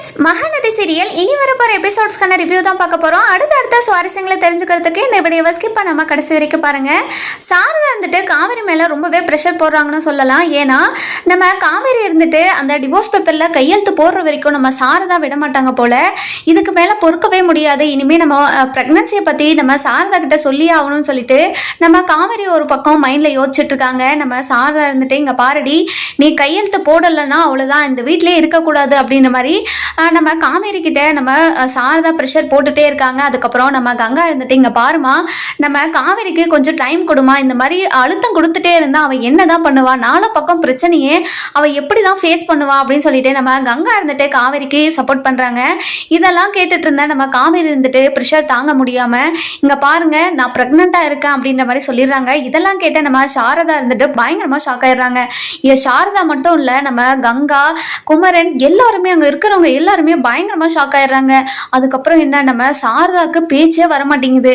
Friends Mahanadi serial இனி வரப்போகிற எபிசோட்ஸ்க்கான review தான் பார்க்க போகிறோம் அடுத்த அடுத்த சுவாரஸ்யங்களை தெரிஞ்சுக்கிறதுக்கு இந்த வீடியோவை ஸ்கிப் பண்ணாமல் கடைசி வரைக்கும் பாருங்கள் சாரதா இருந்துட்டு காவேரி மேலே ரொம்பவே ப்ரெஷர் போடுறாங்கன்னு சொல்லலாம். ஏன்னா நம்ம காவேரி இருந்துட்டு அந்த டிவோர்ஸ் பேப்பரில் கையெழுத்து போடுற வரைக்கும் நம்ம சாரதா விட மாட்டாங்க போல். இதுக்கு மேலே பொறுக்கவே முடியாது. இனிமேல் நம்ம ப்ரெக்னன்சியை பற்றி நம்ம சாரதா கிட்ட சொல்லி ஆகணும்னு சொல்லிட்டு நம்ம காவேரி ஒரு பக்கம் மைண்டில் யோசிச்சுட்டு இருக்காங்க. நம்ம சாரதா இருந்துட்டு இங்கே பாரடி நீ கையெழுத்து போடலைன்னா அவ்வளோதான் இந்த வீட்டிலே இருக்கக்கூடாது அப்படின்ற மாதிரி நம்ம காவேரி கிட்ட நம்ம சாரதா ப்ரெஷர் போட்டுட்டே இருக்காங்க. அதுக்கப்புறம் நம்ம கங்கா இருந்துட்டு இங்கே பாருமா நம்ம காவேரிக்கு கொஞ்சம் டைம் கொடுமா இந்த மாதிரி அழுத்தம் கொடுத்துட்டே இருந்தா அவள் என்ன தான் பண்ணுவா? நாலா பக்கம் பிரச்சனையே அவள் எப்படி தான் ஃபேஸ் பண்ணுவா? அப்படின்னு சொல்லிட்டு நம்ம கங்கா இருந்துட்டு காவேரிக்கு சப்போர்ட் பண்ணுறாங்க இதெல்லாம் கேட்டுட்டு இருந்தா நம்ம காவேரி இருந்துட்டு ப்ரெஷர் தாங்க முடியாமல் இங்கே பாருங்க நான் ப்ரெக்னெண்ட்டாக இருக்கேன் அப்படின்ற மாதிரி சொல்லிடுறாங்க. இதெல்லாம் கேட்ட நம்ம சாரதா இருந்துட்டு பயங்கரமாக ஷாக் ஆயிடுறாங்க. சாரதா மட்டும் இல்லை நம்ம கங்கா குமரன் எல்லாருமே அங்கே இருக்கிறவங்க எல்லாருமே பயங்கரமாக ஷாக் ஆயிடுறாங்க. அதுக்கப்புறம் என்ன நம்ம சாரதாவுக்கு பேச்சே வர மாட்டேங்குது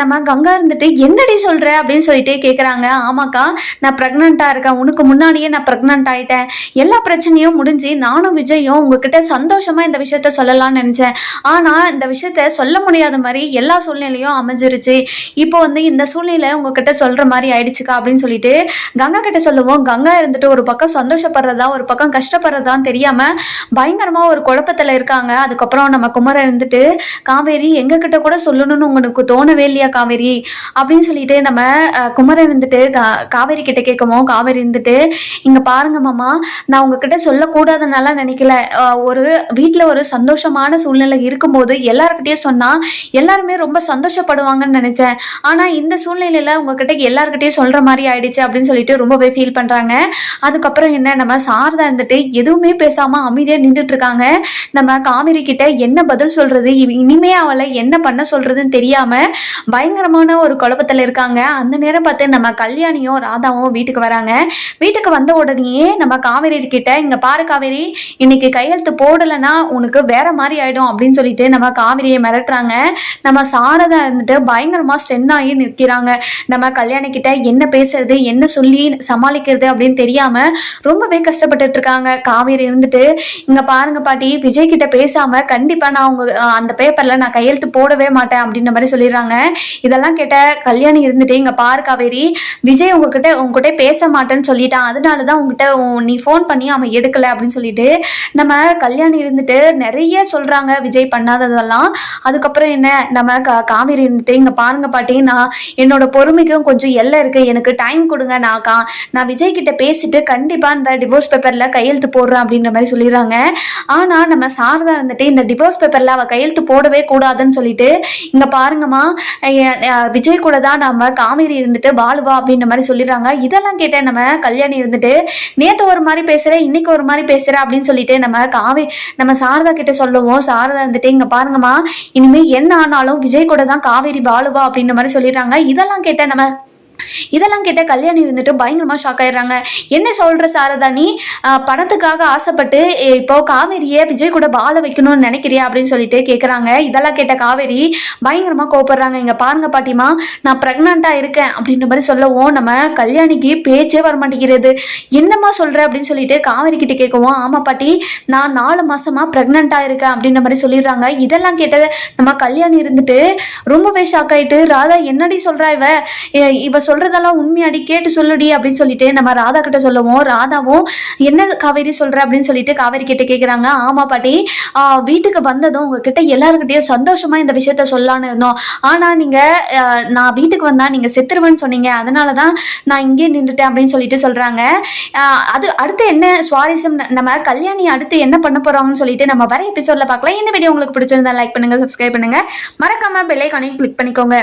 நம்ம கங்கா இருந்துட்டு என்னடி சொல்கிற அப்படின்னு சொல்லிட்டு கேட்குறாங்க ஆமாக்கா நான் ப்ரெக்னெண்ட்டாக இருக்கேன். உனக்கு முன்னாடியே நான் ப்ரெக்னென்ட் ஆயிட்டேன். எல்லா பிரச்சனையும் முடிஞ்சு நானும் விஜயும் உங்ககிட்ட சந்தோஷமாக இந்த விஷயத்த சொல்லலாம்னு நினச்சேன். ஆனால் இந்த விஷயத்த சொல்ல முடியாத மாதிரி எல்லா சூழ்நிலையும் அமைஞ்சிருச்சு. இப்போ வந்து இந்த சூழ்நிலை உங்ககிட்ட சொல்கிற மாதிரி ஆயிடுச்சுக்கா? அப்படின்னு சொல்லிட்டு கங்கா கிட்ட சொல்லுவோம் கங்கா இருந்துட்டு ஒரு பக்கம் சந்தோஷப்படுறதா ஒரு பக்கம் கஷ்டப்படுறதான்னு தெரியாமல் பயங்கரமாக ஒரு குழப்பத்தில் இருக்காங்க. அதுக்கப்புறம் நம்ம குமரன் இருந்துட்டு காவேரி எங்ககிட்ட கூட சொல்லணும்னு உங்களுக்கு தோணவே இல்லையா காவேரி? அப்படின்னு சொல்லிட்டு நம்ம குமரன் இருந்துட்டு கா- காவேரி கிட்ட கேட்கவும் காவேரி இருந்துட்டு இங்கே பாருங்க மாமா நான் உங்ககிட்ட சொல்லக்கூடாதுனால நினைக்கல. ஒரு வீட்டில் ஒரு சந்தோஷமான சூழ்நிலை இருக்கும்போது எல்லாருக்கிட்டையும் சொன்னால் எல்லாருமே ரொம்ப சந்தோஷப்படுவாங்கன்னு நினச்சேன். ஆனால் இந்த சூழ்நிலையில் உங்ககிட்ட எல்லாருக்கிட்டேயும் சொல்கிற மாதிரி ஆயிடுச்சு அப்படின்னு சொல்லிட்டு ரொம்பவே ஃபீல் பண்ணுறாங்க அதுக்கப்புறம் என்ன நம்ம சாரதா இருந்துட்டு எதுவுமே பேசாமல் அமைதியாக நின்றுட்டு இருக்காங்க. நம்ம காவேரி கிட்ட என்ன பதில் சொல்கிறது இனிமே அவளை என்ன பண்ண சொல்கிறதுன்னு தெரியாமல் பயங்கரமான ஒரு குழப்பத்தில் இருக்காங்க. அந்த நேரம் பார்த்து நம்ம கல்யாணியும் ராதாவும் வீட்டுக்கு வராங்க. வீட்டுக்கு வந்த உடனேயே நம்ம காவேரி கிட்ட இங்கே பாரு காவேரி இன்னைக்கு கையெழுத்து போடலைன்னா உனக்கு வேற மாதிரி ஆயிடும் அப்படின்னு சொல்லிட்டு நம்ம காவேரியை மிரட்டுறாங்க. நம்ம சாரதா இருந்துட்டு பயங்கரமாக ஸ்டென் ஆகி நிற்கிறாங்க. நம்ம கல்யாணி கிட்ட என்ன பேசுறது என்ன சொல்லி சமாளிக்கிறது அப்படின்னு தெரியாம ரொம்பவே கஷ்டப்பட்டுட்டு இருக்காங்க. காவேரி இருந்துட்டு இங்க பாருங்க பாட்டி விஜய் கிட்ட பேசாம கண்டிப்பா நான் உங்க அந்த பேப்பர்ல நான் கையெழுத்து போடவே மாட்டேன் அப்படின்ற மாதிரி சொல்லிடுறாங்க. இதெல்லாம் கேட்ட கல்யாணி இருந்துட்டு இங்க பாரு காவேரி விஜய் உங்ககிட்ட உங்ககிட்ட பேச மாட்டேன்னு சொல்லிட்டான். அதனால தான் உங்ககிட்ட நீ ஃபோன் பண்ணி அவன் எடுக்கல அப்படின்னு சொல்லிட்டு நம்ம கல்யாணி இருந்துட்டு நிறைய சொல்றாங்க விஜய் பண்ணாததெல்லாம். அதுக்கப்புறம் என்ன நம்ம கா- காவேரி இருந்துட்டு இங்க பாருங்க பாட்டி நான் என்னோட பொறுமைக்கும் கொஞ்சம் எல்லை இருக்கு. எனக்கு டைம் கொடுங்க. நான் கா நான் விஜய் கிட்ட பேசிட்டு கண்டிப்பா இந்த டிவோர்ஸ் பேப்பர்ல கையெழுத்து போடுறேன் அப்படின்ற மாதிரி சொல்லிடுறாங்க. ஆனா நம்ம சாரதா இருந்துட்டு இந்த டிவோர்ஸ் பேப்பர்ல அவ கையெழுத்து போடவே கூடாதுன்னு சொல்லிட்டு இங்க பாருங்கம்மா விஜய் கூட தான் நம்ம காவேரி இருந்துட்டு வாழுவா அப்படின்ற மாதிரி சொல்லிடுறாங்க. இதெல்லாம் கேட்ட நம்ம கல்யாணி இருந்துட்டு நேத்து ஒரு மாதிரி பேசுற இன்னைக்கு ஒரு மாதிரி பேசுற அப்படின்னு சொல்லிட்டு நம்ம காவே நம்ம சாரதா கிட்ட சொல்லுவோம். சாரதா இருந்துட்டு இங்க பாருங்கம்மா இனிமே என்ன ஆனாலும் விஜய் கூட தான் காவேரி வாழுவா அப்படின்ற மாதிரி சொல்லிடுறாங்க. இதெல்லாம் கேட்ட நம்ம இதெல்லாம் கேட்ட கல்யாணி இருந்துட்டு பயங்கரமா ஷாக் ஆயிடுறாங்க. என்ன சொல்ற சாரதா நீ? பணத்துக்காக ஆசைப்பட்டு இப்போ காவேரியை விஜய் கூட வாழ வைக்கணும்னு நினைக்கிறியா? அப்படின்னு சொல்லிட்டு கேக்குறாங்க. இதெல்லாம் கேட்ட காவேரி பயங்கரமா கோபப்படுறாங்க இங்க பாருங்க பாட்டிமா நான் பிரெக்னண்டா இருக்கேன். அப்படின்ற மாதிரி சொல்லவும் நம்ம கல்யாணிக்கு பேச்சே வர மாட்டேங்கிறது. என்னம்மா சொல்ற? அப்படின்னு சொல்லிட்டு காவேரி கிட்ட கேட்கவும் ஆமா பாட்டி நான் நாலு மாசமா பிரெக்னண்டா இருக்கேன். அப்படின்ற மாதிரி சொல்லிடுறாங்க. இதெல்லாம் கேட்ட நம்ம கல்யாணி இருந்துட்டு ரொம்பவே ஷாக் ஆயிட்டு ராதா என்னடி சொல்றா இவ? இவ சொல்றதெல்லாம் உண்மையாடி கேட்டு சொல்லுடி அப்படின்னு சொல்லிட்டு நம்ம ராதா கிட்ட சொல்லுவோம். ராதாவும் என்ன காவேரி சொல்ற? அப்படின்னு சொல்லிட்டு காவேரி கிட்ட கேக்குறாங்க. ஆமா பாட்டி. வீட்டுக்கு வந்ததும் உங்ககிட்ட எல்லாருக்கிட்டையும் சந்தோஷமா இந்த விஷயத்த சொல்லலான்னு இருந்தோம். ஆனா நீங்க நான் வீட்டுக்கு வந்தா நீங்க செத்துருவேன்னு சொன்னீங்க. அதனாலதான் நான் இங்கே நின்றுட்டேன் அப்படின்னு சொல்லிட்டு சொல்றாங்க. அது அடுத்து என்ன சுவாரஸ்யம்? நம்ம கல்யாணி அடுத்து என்ன பண்ண போறோம்னு சொல்லிட்டு நம்ம வர எபிசோட்ல பார்க்கலாம். இந்த வீடியோ உங்களுக்கு பிடிச்சிருந்தா லைக் பண்ணுங்க சப்ஸ்கிரைப் பண்ணுங்க. மறக்காம பெல் ஐக்கானையும் கிளிக் பண்ணிக்கோங்க.